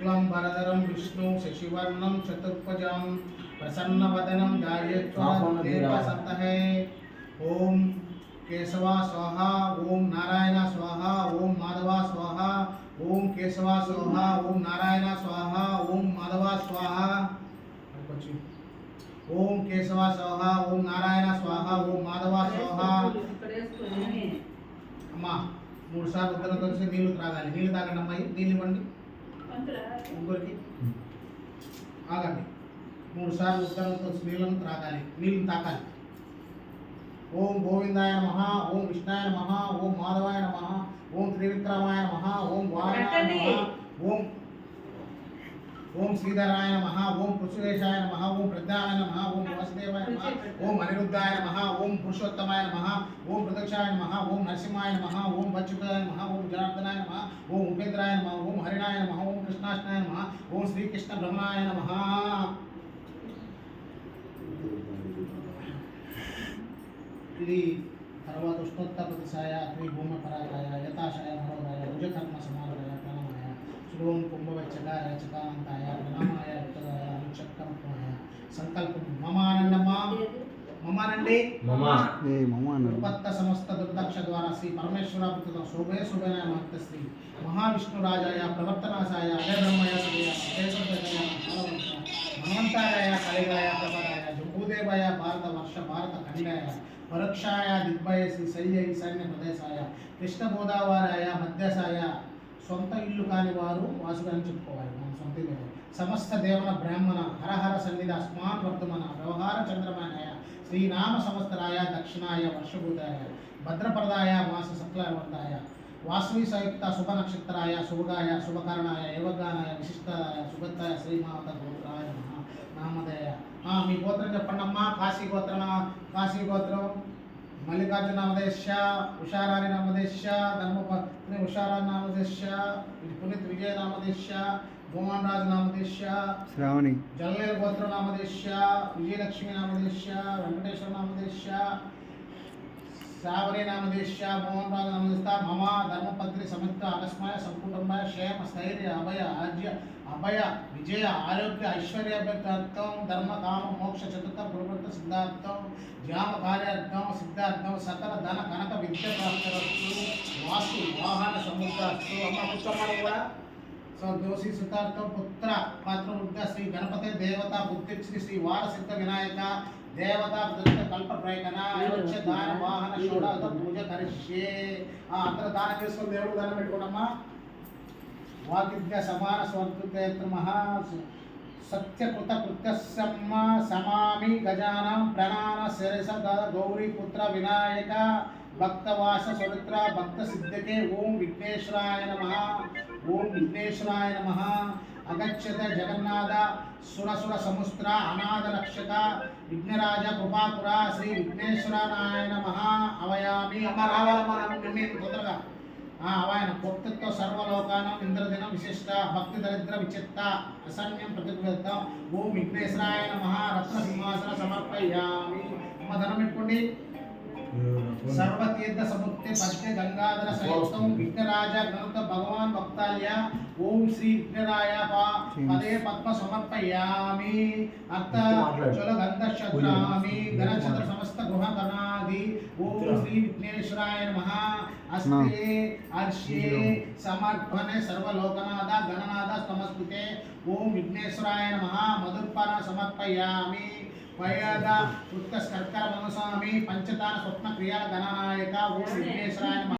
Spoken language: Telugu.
శుక్లంబరధరం విష్ణు శశివర్ణం చతుర్భుజం ప్రసన్నవదనం ధ్యాయేత్వసంతహే ఓం కేశవ స్వాహ ఓం నారాయణ స్వాహ ఓం మాధవ స్వాహ ఓం కేశవ స్వాహ ఓం నారాయణ స్వాహ ఓం మాధవ స్వాహ అనుకోవచ్చు. ఓం కేశవ స్వాహ ఓం నారాయణ స్వాహ ఓం మాధవ స్వాహ అమ్మా మూడు సార్లు ఉద్దరం కలిసి నీళ్లు త్రాగాలి నీళ్లు తాగండి అమ్మాయి నీళ్ళు ఇవ్వండి ముగ్గురికి ఆగండి. మూడు సార్లు కలిసి నీళ్ళను త్రాగాలి నీళ్ళు తాకాలి. ఓం గోవిందాయ నమ ఓం కృష్ణాయ నమ ఓం మాధవాయ నమ ఓం త్రివిక్రమాయ నమ ఓం వారణాయ నమ ఓం ఓం శ్రీధరాయ నమ ఓం పృథువేశాయ నమ ఓం ప్రజ్ఞాయ నమ ఓం వాసుదేవాయ నమ ఓం అనిరుద్ధాయ నమ ఓం పురుషోత్తమాయ నమ ఓం ప్రదక్షాయ నమ ఓం నరసింహాయ నమ ఓం పచ్చుకాయ నమ ఓం జనార్దనాయ నమ ఓం ఉపేంద్రాయ నమ ఓం హరిణాయ నమ ఓం కృష్ణాష్టనాయ నమ ఓం శ్రీకృష్ణ బ్రహ్మణాయ నమ ఇది తర్వాత ఉష్ణోత్తర ప్రతిశాయ కుంభవచ్చకాయ చకాంతాయ ప్రణామాయ ఉత్తరాయ అనుచక్రమాయ సంకల్పం మమానందమా మమానండి ఉపత్త సమస్త దుర్దక్ష ద్వారా శ్రీ పరమేశ్వర పుత్ర శోభే శోభనాయ మహత్త శ్రీ మహావిష్ణురాజాయ ప్రవర్తనాశాయ మన్వంతారాయ కలిగాయ జంబూదేవాయ భారత వర్ష భారత ఖండాయ పరోక్షాయ దిగ్భయ శ్రీ శల్య ఈశాన్య ప్రదేశాయ కృష్ణ గోదావరాయ మధ్యసాయ సొంత ఇల్లు కాని వారు వాసుడని చెప్పుకోవాలి. మనం సొంత ఇల్లు సమస్త దేవన బ్రాహ్మణ హరహర సన్నిధి అస్మాన్ వర్ధమన వ్యవహార చంద్రమానాయ శ్రీనామ సంవత్సరాయ దక్షిణాయ వర్షభూతాయ భద్రప్రదాయ మాస శుక్లవర్తాయ వాసవి సంయుక్త శుభ నక్షత్రాయ శుభగాయ శుభకరణాయ యువగానాయ విశిష్టాయ శుభత్తాయ శ్రీమాత గోత్రాయ నామదయ ఆ, మీ గోత్రం చెప్పండి అమ్మా కాశీ గోత్రమా? కాశీ గోత్రం మల్లికార్జున నామదేశ ఉషారాణి నామదేశ ధర్మపత్ని ఉషారా నామదేశ పునీత్ విజయ నామదేశ భూమన్ రాజు నామదేశ శ్రావణి. జల్లేరు గోత్ర నామదేశ విజయలక్ష్మి నామదేశ వెంకటేశ్వర నామదేశ శ్రావణి నామదేశ మోహన్ రాజు నామదేశ మమ ధర్మపత్ని సమస్త అకస్మాయ సంకుటుంబాయ క్షేమ స్థైర్య అభయ ఆజ్య అభయ విజయ ఆరోగ్య ఐశ్వర్యాభ్యర్థం ధర్మ కామ మోక్ష చతుర్థ పురువృత్త సిద్ధార్థం జ్ఞాన కార్యార్థం సిద్ధార్థం సకల ధన కనక విద్య ప్రాప్తరస్తు వాస్తు వాహన సముద్రస్తు అమ్మ కూర్చోమని కూడా సో దోషి సుతార్థం పుత్ర పాత్రవృద్ధ శ్రీ గణపతి దేవత బుద్ధి శ్రీ శ్రీ వార సిద్ధ వినాయక దేవత బుద్ధ కల్ప ప్రయకన దాన వాహన షోడాలతో పూజ కరిష్యే. ఆ అందరూ దానం చేసుకుని దేవుడు దానం పెట్టుకోనమ్మా వాకిద్య సమాన స్వర్గేత్ర మహా సత్యకృత కృత్యసమ్మ సమామి గజాన ప్రణాన శిరస గౌరీపుత్ర వినాయక భక్తవాస సుమిత్ర భక్త సిద్ధికే ఓం విఘ్నేశ్వరాయ నమ ఓం విఘ్నేశ్వరాయ నమ అగచ్చత జగన్నాథ సురసుర సముస్త్ర అనాథ రక్షక విఘ్నరాజ కృపాపుర శ్రీ విఘ్నేశ్వరాయ నమ అవయామి అమ్మ రావాలమ్మ నన్ను తొందరగా అవాయన భక్తిత్వ సర్వలోకానం ఇంద్రదినం విశిష్ట భక్తి దరిద్ర విచిత్త అసన్యం ప్రతిగతం ఓం విఘ్నేశ్వరాయ నమ రత్న సింహాసన సమర్పయామి. అమ్మ ధనం పెట్టుకోండి. సర్వతీర్థ సముద్ర పద్య గంగాధర సయుక్తం విఘ్నరాజ గణుత భగవాన్ భక్తాల్య ఓం శ్రీ విఘ్నరాయ పా- పదే పద్మ సమర్పయామి. అర్థ చల గంధ శత్రామి గణచంద్ర సమస్త గృహ గణాది ఓం శ్రీ విఘ్నేశ్వరాయ నమ. అస్తే హర్షే సమర్పణే సర్వలోకనాథ గణనాథ సమస్తుతే ఓం విఘ్నేశ్వరాయ నమ. మధుర్పణ సమర్పయామి. పయద వృత్త స్కర్కర మనసామి పంచదాన స్వప్న క్రియాల గణనాయక ఓం విఘ్నేశ్వరాయ